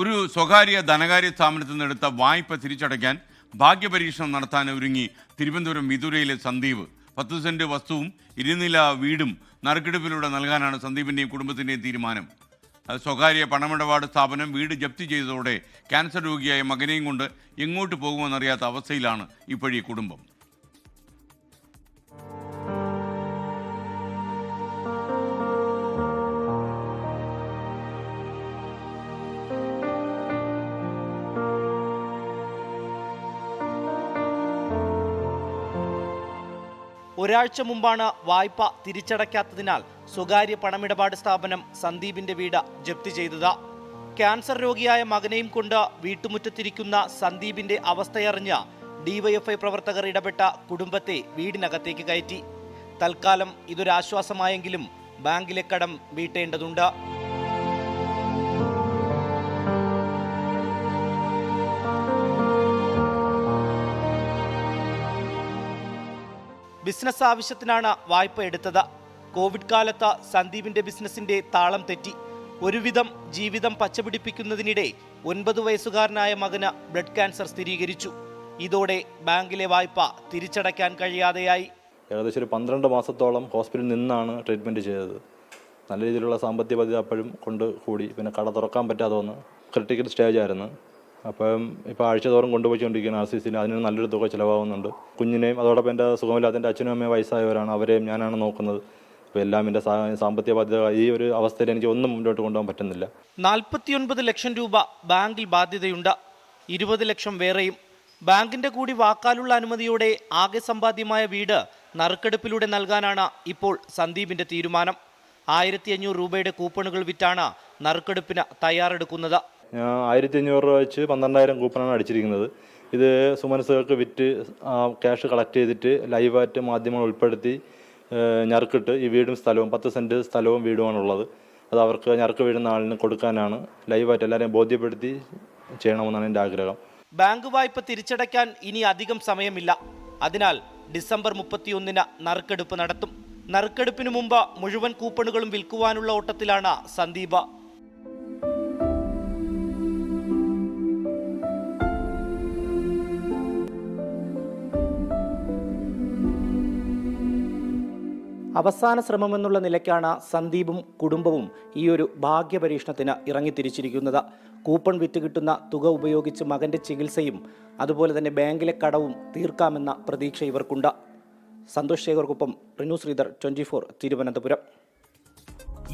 ഒരു സ്വകാര്യ ധനകാര്യ സ്ഥാപനത്തിൽ നിന്നെടുത്ത വായ്പ തിരിച്ചടയ്ക്കാൻ ഭാഗ്യപരീക്ഷണം നടത്താൻ ഒരുങ്ങി തിരുവനന്തപുരം വിതുരയിലെ സന്ദീപ്. പത്ത് സെന്റ് വസ്തുവും ഇരുനില വീടും നറുക്കെടുപ്പിലൂടെ നൽകാനാണ് സന്ദീപിന്റെയും കുടുംബത്തിന്റെയും തീരുമാനം. സ്വകാര്യ പണമിടപാട് സ്ഥാപനം വീട് ജപ്തി ചെയ്തതോടെ ക്യാൻസർ രോഗിയായ മകനെയും കൊണ്ട് എങ്ങോട്ട് പോകുമെന്നറിയാത്ത അവസ്ഥയിലാണ് ഇപ്പോഴീ കുടുംബം. ഒരാഴ്ച മുമ്പാണ് വായ്പ തിരിച്ചടയ്ക്കാത്തതിനാൽ സ്വകാര്യ പണമിടപാട് സ്ഥാപനം സന്ദീപിന്റെ വീട് ജപ്തി ചെയ്തത്. ക്യാൻസർ രോഗിയായ മകനെയും കൊണ്ട് വീട്ടുമുറ്റത്തിരിക്കുന്ന സന്ദീപിന്റെ അവസ്ഥയറിഞ്ഞ് ഡിവൈഎഫ്ഐ പ്രവർത്തകർ ഇടപെട്ട കുടുംബത്തെ വീടിനകത്തേക്ക് കയറ്റി. തൽക്കാലം ഇതൊരാശ്വാസമായെങ്കിലും ബാങ്കിലെ കടം വീട്ടേണ്ടതുണ്ട്. ബിസിനസ് ആവശ്യത്തിനാണ് വായ്പ എടുത്തത്. കോവിഡ് കാലത്ത് സന്ദീപിന്റെ ബിസിനസിന്റെ താളം തെറ്റി. ഒരുവിധം ജീവിതം പച്ചപിടിപ്പിക്കുന്നതിനിടെ ഒൻപത് വയസ്സുകാരനായ മകന് ബ്ലഡ് ക്യാൻസർ സ്ഥിരീകരിച്ചു. ഇതോടെ ബാങ്കിലെ വായ്പ തിരിച്ചടയ്ക്കാൻ കഴിയാതെയായി. ഏകദേശം ഒരു പന്ത്രണ്ട് മാസത്തോളം ഹോസ്പിറ്റലിൽ നിന്നാണ് ട്രീറ്റ്മെന്റ് ചെയ്തത്. നല്ല രീതിയിലുള്ള സാമ്പത്തിക ബാധ്യത അപ്പോഴും കൊണ്ട് കൂടി. പിന്നെ കട തുറക്കാൻ പറ്റാതെ വന്ന് ക്രിട്ടിക്കൽ സ്റ്റേജ് ആയിരുന്നു. അപ്പം ഇപ്പോൾ ആഴ്ച തോറും കൊണ്ടുപോയിക്കൊണ്ടിരിക്കുകയാണ് ആർ സി സിയിൽ അതിന് നല്ലൊരു തുക ചിലവാകുന്നുണ്ട്. കുഞ്ഞിനെയും അതോടൊപ്പം എന്റെ സുഖമില്ലാത്ത എന്റെ അച്ഛനും അമ്മയും വയസ്സായവരാണ്. അവരെയും ഞാനാണ് നോക്കുന്നത്. അപ്പോൾ എല്ലാം എന്റെ സാമ്പത്തിക ബാധ്യത ഈ ഒരു അവസ്ഥയിൽ എനിക്ക് ഒന്നും മുന്നോട്ട് കൊണ്ടുപോകാൻ പറ്റുന്നില്ല. നാൽപ്പത്തിയൊൻപത് ലക്ഷം രൂപ ബാങ്കിൽ ബാധ്യതയുണ്ട്. ഇരുപത് ലക്ഷം വേറെയും. ബാങ്കിന്റെ കൂടി വാക്കാലുള്ള അനുമതിയോടെ ആകെ സമ്പാദ്യമായ വീട് നറുക്കെടുപ്പിലൂടെ നൽകാനാണ് ഇപ്പോൾ സന്ദീപിന്റെ തീരുമാനം. ആയിരത്തി അഞ്ഞൂറ് രൂപയുടെ കൂപ്പണുകൾ വിറ്റാണ് നറുക്കെടുപ്പിന് തയ്യാറെടുക്കുന്നത്. ആയിരത്തി അഞ്ഞൂറ് രൂപ വെച്ച് പന്ത്രണ്ടായിരം കൂപ്പണാണ് അടിച്ചിരിക്കുന്നത്. ഇത് സുമനസുകൾക്ക് വിറ്റ് ക്യാഷ് കളക്ട് ചെയ്തിട്ട് ലൈവായിട്ട് മാധ്യമങ്ങൾ ഉൾപ്പെടുത്തി ഞറുക്കിട്ട് ഈ വീടും സ്ഥലവും പത്ത് സെന്റ് സ്ഥലവും വീടുമാണുള്ളത്. അത് അവർക്ക് ഞറുക്ക് വീഴുന്ന ആളിന് കൊടുക്കാനാണ് ലൈവായിട്ട് എല്ലാവരെയും ബോധ്യപ്പെടുത്തി ചെയ്യണമെന്നാണ് എന്റെ ആഗ്രഹം. ബാങ്ക് വായ്പ തിരിച്ചടയ്ക്കാൻ ഇനി അധികം സമയമില്ല. അതിനാൽ ഡിസംബർ മുപ്പത്തിയൊന്നിന് നറുക്കെടുപ്പ് നടത്തും. നറുക്കെടുപ്പിന് മുമ്പ് മുഴുവൻ കൂപ്പണുകളും വിൽക്കുവാനുള്ള ഓട്ടത്തിലാണ് സന്ദീപ്. അവസാന ശ്രമമെന്നുള്ള നിലയ്ക്കാണ് സന്ദീപും കുടുംബവും ഈ ഒരു ഭാഗ്യപരീക്ഷണത്തിന് ഇറങ്ങിത്തിരിച്ചിരിക്കുന്നത്. കൂപ്പൺ വിറ്റ് കിട്ടുന്ന തുക ഉപയോഗിച്ച് മകന്റെ ചികിത്സയും അതുപോലെ തന്നെ ബാങ്കിലെ കടവും തീർക്കാമെന്ന പ്രതീക്ഷ ഇവർക്കുണ്ട്. സന്തോഷ് ശേഖർക്കൊപ്പം റിനു ശ്രീധർ ട്വന്റി ഫോർ തിരുവനന്തപുരം.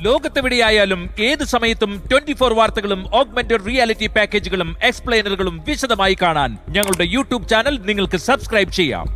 ലോകത്തെവിടെയായാലും ഏത് സമയത്തും ട്വന്റി ഫോർ വാർത്തകളും ഓഗ്മെന്റഡ് റിയാലിറ്റി പാക്കേജുകളും എക്സ്പ്ലെയിനറുകളും വിശദമായി കാണാൻ ഞങ്ങളുടെ യൂട്യൂബ് ചാനൽ നിങ്ങൾക്ക് സബ്സ്ക്രൈബ് ചെയ്യാം.